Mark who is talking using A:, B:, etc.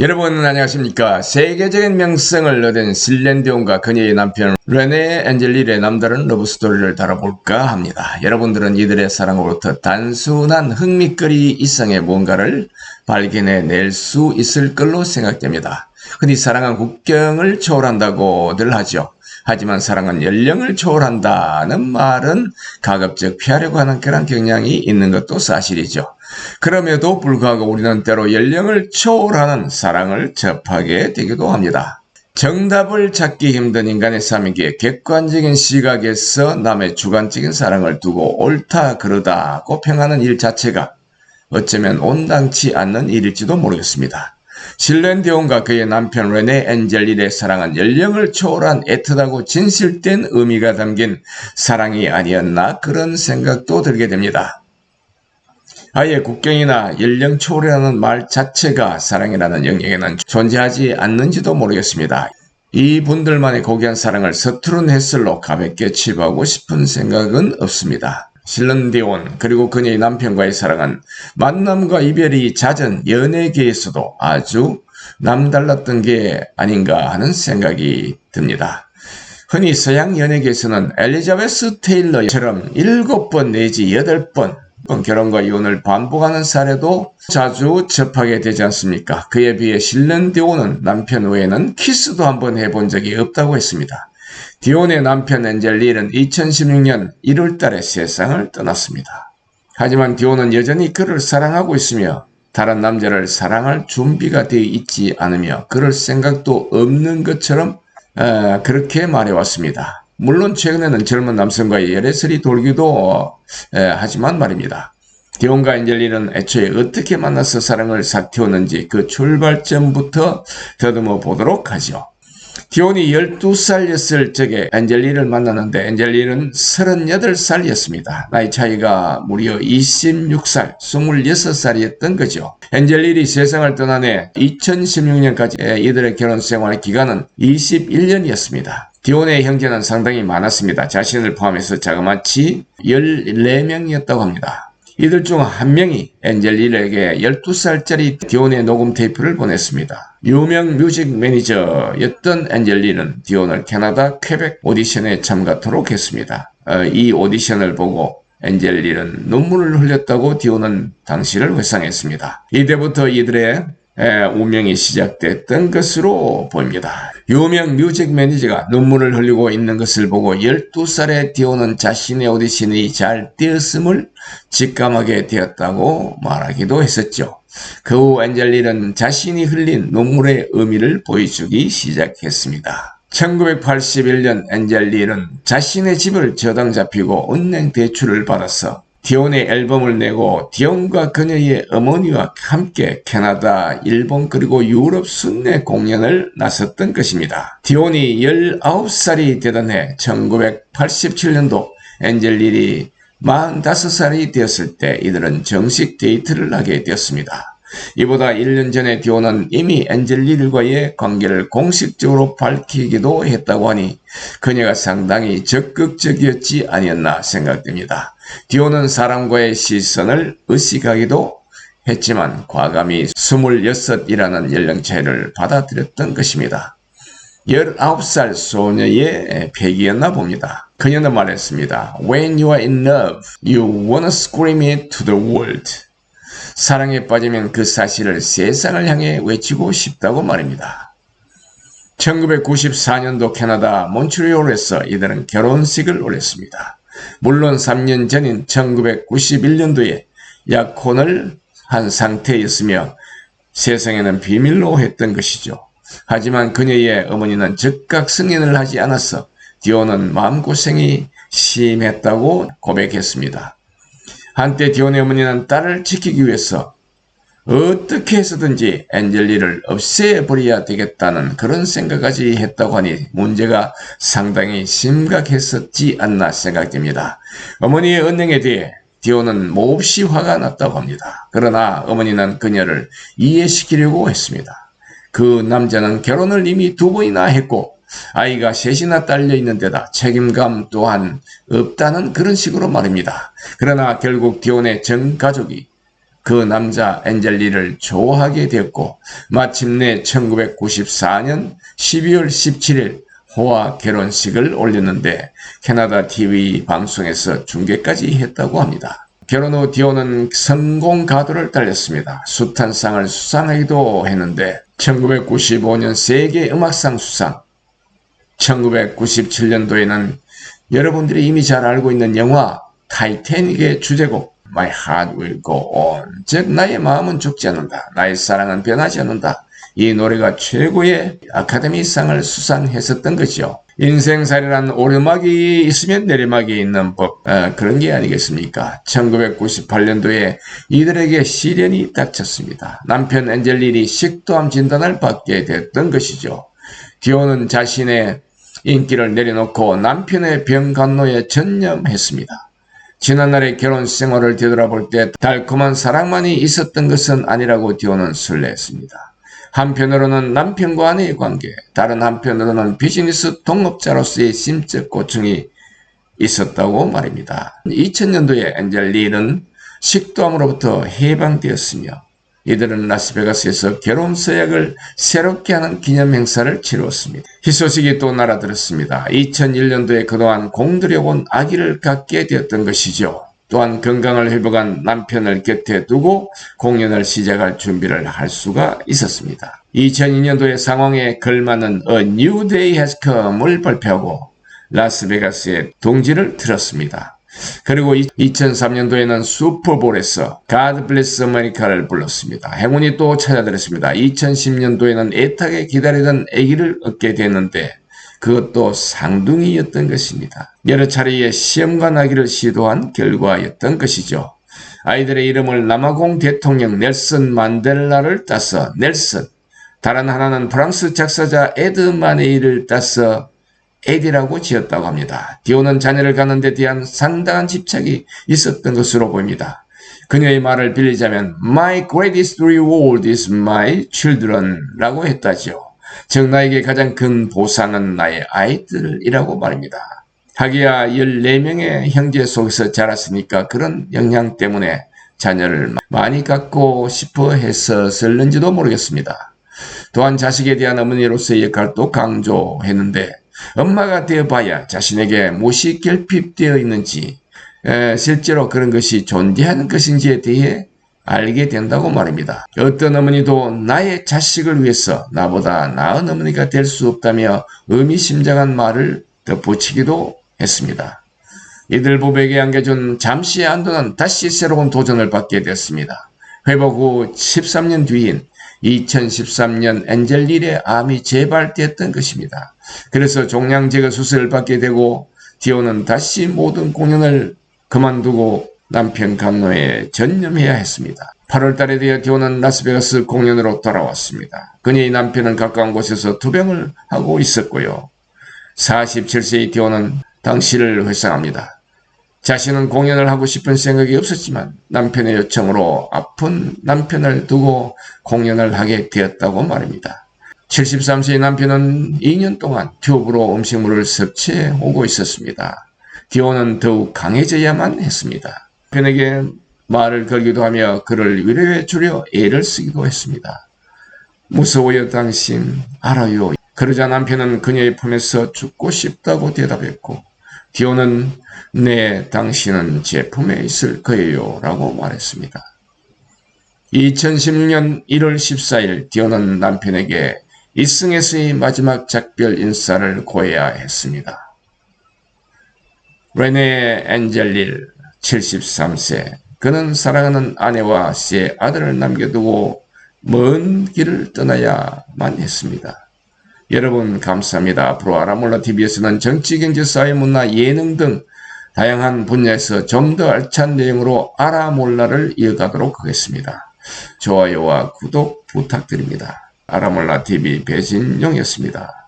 A: 여러분 안녕하십니까 세계적인 명성을 얻은 실렌디온과 그녀의 남편 레네 엔젤릴의 남다른 러브스토리를 다뤄볼까 합니다. 여러분들은 이들의 사랑으로부터 단순한 흥미거리 이상의 뭔가를 발견해 낼 수 있을 걸로 생각됩니다. 흔히 사랑은 국경을 초월한다고들 하죠. 하지만 사랑은 연령을 초월한다는 말은 가급적 피하려고 하는 그런 경향이 있는 것도 사실이죠. 그럼에도 불구하고 우리는 때로 연령을 초월하는 사랑을 접하게 되기도 합니다. 정답을 찾기 힘든 인간의 삶이기에 객관적인 시각에서 남의 주관적인 사랑을 두고 옳다 그르다고 평하는 일 자체가 어쩌면 온당치 않는 일일지도 모르겠습니다. 실렌디온과 그의 남편 레네 엔젤릴의 사랑은 연령을 초월한 애틋하고 진실된 의미가 담긴 사랑이 아니었나 그런 생각도 들게 됩니다. 아예 국경이나 연령 초월이라는 말 자체가 사랑이라는 영역에는 존재하지 않는지도 모르겠습니다. 이 분들만의 고귀한 사랑을 서투른 햇살로 가볍게 치부하고 싶은 생각은 없습니다. 실런디온 그리고 그녀의 남편과의 사랑은 만남과 이별이 잦은 연예계에서도 아주 남달랐던 게 아닌가 하는 생각이 듭니다. 흔히 서양 연예계에서는 엘리자베스 테일러처럼 7번 내지 8번 결혼과 이혼을 반복하는 사례도 자주 접하게 되지 않습니까? 그에 비해 실렌디온은 남편 외에는 키스도 한번 해본 적이 없다고 했습니다. 디온의 남편 엔젤릴은 2016년 1월 달에 세상을 떠났습니다. 하지만 디온은 여전히 그를 사랑하고 있으며 다른 남자를 사랑할 준비가 되어 있지 않으며 그럴 생각도 없는 것처럼 어, 그렇게 말해왔습니다. 물론 최근에는 젊은 남성과의 열애설이 돌기도 에, 하지만 말입니다. 디온과 엔젤리는 애초에 어떻게 만나서 사랑을 사태웠는지 그 출발점부터 더듬어 보도록 하죠. 디온이 12살이었을 적에 엔젤리를 만났는데 엔젤리는 38살이었습니다. 나이 차이가 무려 26살, 26살이었던 거죠. 엔젤리이 세상을 떠난 해 2016년까지 이들의 결혼 생활의 기간은 21년이었습니다. 디온의 형제는 상당히 많았습니다. 자신을 포함해서 자그마치 14명이었다고 합니다. 이들 중 한 명이 엔젤릴에게 12살짜리 디온의 녹음 테이프를 보냈습니다. 유명 뮤직 매니저였던 엔젤릴은 디온을 캐나다 퀘벡 오디션에 참가토록 했습니다. 어, 이 오디션을 보고 엔젤릴은 눈물을 흘렸다고 디온은 당시를 회상했습니다. 이때부터 이들의 운명이 시작됐던 것으로 보입니다. 유명 뮤직 매니저가 눈물을 흘리고 있는 것을 보고 12살의 디오는 자신의 오디션이 잘 되었음을 직감하게 되었다고 말하기도 했었죠. 그 후 엔젤릴은 자신이 흘린 눈물의 의미를 보여주기 시작했습니다. 1981년 엔젤릴은 자신의 집을 저당 잡히고 은행 대출을 받아서 디온의 앨범을 내고 디온과 그녀의 어머니와 함께 캐나다, 일본 그리고 유럽 순례 공연을 나섰던 것입니다. 디온이 19살이 되던 해 1987년도 엔젤릴이 45살이 되었을 때 이들은 정식 데이트를 하게 되었습니다. 이보다 1년 전에 디오는 이미 엔젤리들과의 관계를 공식적으로 밝히기도 했다고 하니 그녀가 상당히 적극적이었지 아니었나 생각됩니다. 디오는 사람과의 시선을 의식하기도 했지만 과감히 26이라는 연령 차이를 받아들였던 것입니다. 19살 소녀의 패기였나 봅니다. 그녀는 말했습니다. When you are in love, you wanna scream it to the world. 사랑에 빠지면 그 사실을 세상을 향해 외치고 싶다고 말입니다. 1994년도 캐나다 몬트리올에서 이들은 결혼식을 올렸습니다. 물론 3년 전인 1991년도에 약혼을 한 상태였으며 세상에는 비밀로 했던 것이죠. 하지만 그녀의 어머니는 즉각 승인을 하지 않아서 디오는 마음고생이 심했다고 고백했습니다. 한때 디온의 어머니는 딸을 지키기 위해서 어떻게 해서든지 엔젤리를 없애버려야 되겠다는 그런 생각까지 했다고 하니 문제가 상당히 심각했었지 않나 생각됩니다. 어머니의 언행에 대해 디오는 몹시 화가 났다고 합니다. 그러나 어머니는 그녀를 이해시키려고 했습니다. 그 남자는 결혼을 이미 두 번이나 했고 아이가 셋이나 딸려 있는 데다 책임감 또한 없다는 그런 식으로 말입니다. 그러나 결국 디온의 전 가족이 그 남자 엔젤리를 좋아하게 되었고 마침내 1994년 12월 17일 호와 결혼식을 올렸는데 캐나다 TV 방송에서 중계까지 했다고 합니다. 결혼 후 디오는 성공 가도를 달렸습니다. 숱한 상을 수상하기도 했는데 1995년 세계 음악상 수상, 1997년도에는 여러분들이 이미 잘 알고 있는 영화 타이타닉의 주제곡 My Heart Will Go On 즉 나의 마음은 죽지 않는다. 나의 사랑은 변하지 않는다. 이 노래가 최고의 아카데미상을 수상했었던 거죠. 인생살이란 오르막이 있으면 내리막이 있는 법 어, 그런 게 아니겠습니까? 1998년도에 이들에게 시련이 닥쳤습니다. 남편 엔젤린이 식도암 진단을 받게 됐던 것이죠. 디오는 자신의 인기를 내려놓고 남편의 병 간호에 전념했습니다. 지난날의 결혼 생활을 되돌아볼 때 달콤한 사랑만이 있었던 것은 아니라고 디오는 설레했습니다. 한편으로는 남편과 아내의 관계, 다른 한편으로는 비즈니스 동업자로서의 심적 고충이 있었다고 말입니다. 2000년도에 엔젤 리는 식도암으로부터 해방되었으며 이들은 라스베가스에서 결혼 서약을 새롭게 하는 기념 행사를 치루었습니다. 희소식이 또 날아들었습니다. 2001년도에 그동안 공들여 온 아기를 갖게 되었던 것이죠. 또한 건강을 회복한 남편을 곁에 두고 공연을 시작할 준비를 할 수가 있었습니다. 2002년도에 상황에 걸맞는 A New Day Has Come을 발표하고 라스베가스에 동지를 틀었습니다. 그리고 2003년도에는 슈퍼볼에서 God Bless America를 불렀습니다. 행운이 또 찾아들었습니다. 2010년도에는 애타게 기다리던 아기를 얻게 됐는데 그것도 상둥이였던 것입니다. 여러 차례의 시험관 하기를 시도한 결과였던 것이죠. 아이들의 이름을 남아공 대통령 넬슨 만델라를 따서 넬슨, 다른 하나는 프랑스 작사자 에드 마네이를 따서 에디라고 지었다고 합니다. 디오는 자녀를 갖는 데 대한 상당한 집착이 있었던 것으로 보입니다. 그녀의 말을 빌리자면 My greatest reward is my children 라고 했다죠. 즉 나에게 가장 큰 보상은 나의 아이들이라고 말입니다. 하기야 14명의 형제 속에서 자랐으니까 그런 영향 때문에 자녀를 많이 갖고 싶어 했었을는지도 모르겠습니다. 또한 자식에 대한 어머니로서의 역할도 강조했는데 엄마가 되어봐야 자신에게 무엇이 결핍되어 있는지 에, 실제로 그런 것이 존재하는 것인지에 대해 알게 된다고 말입니다. 어떤 어머니도 나의 자식을 위해서 나보다 나은 어머니가 될 수 없다며 의미심장한 말을 덧붙이기도 했습니다. 이들 부부에게 안겨준 잠시의 안도는 다시 새로운 도전을 받게 됐습니다. 회복 후 13년 뒤인 2013년 엔젤릴의 암이 재발되었던 것입니다. 그래서 종양제거 수술을 받게 되고 디오는 다시 모든 공연을 그만두고 남편 감노에 전념해야 했습니다. 8월 달에 되어 디오는 라스베가스 공연으로 돌아왔습니다. 그녀의 남편은 가까운 곳에서 투병을 하고 있었고요. 47세의 디오는 당시를 회상합니다. 자신은 공연을 하고 싶은 생각이 없었지만 남편의 요청으로 아픈 남편을 두고 공연을 하게 되었다고 말입니다. 73세의 남편은 2년 동안 튜브로 음식물을 섭취해 오고 있었습니다. 디오는 더욱 강해져야만 했습니다. 편에게 말을 걸기도 하며 그를 위로해 주려 애를 쓰기도 했습니다. 무서워요 당신 알아요. 그러자 남편은 그녀의 품에서 죽고 싶다고 대답했고 디오는 네 당신은 제 품에 있을 거예요 라고 말했습니다. 2016년 1월 14일 디오는 남편에게 이승에서의 마지막 작별 인사를 고해야 했습니다. 레네 엔젤릴 73세. 그는 사랑하는 아내와 세 아들을 남겨두고 먼 길을 떠나야만 했습니다. 여러분 감사합니다. 앞으로 아라몰라 TV에서는 정치, 경제, 사회, 문화, 예능 등 다양한 분야에서 좀 더 알찬 내용으로 아라몰라를 이어가도록 하겠습니다. 좋아요와 구독 부탁드립니다. 아라몰라 TV 배진용이었습니다.